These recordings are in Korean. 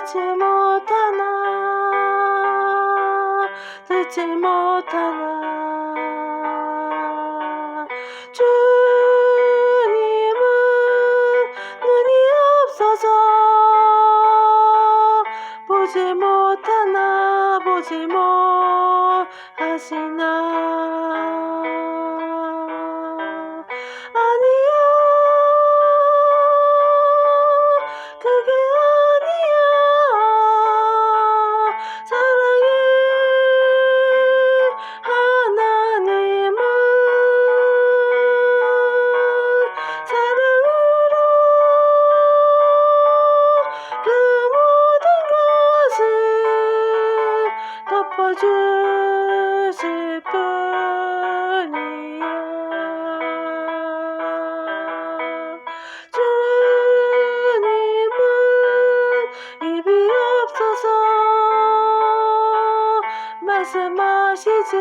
듣지 못하나 듣지 못하나. 주님은 눈이 없어서 보지 못하나 보지 못하시나. 덮어주실 뿐이야 주님은 입이 없어서 말씀하시지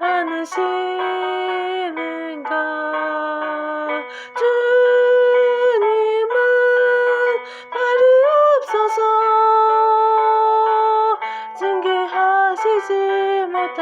않으시는가? 주님은 발이 없어서 증개하시지 못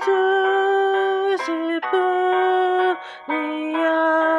것을 덮어주실 뿐이야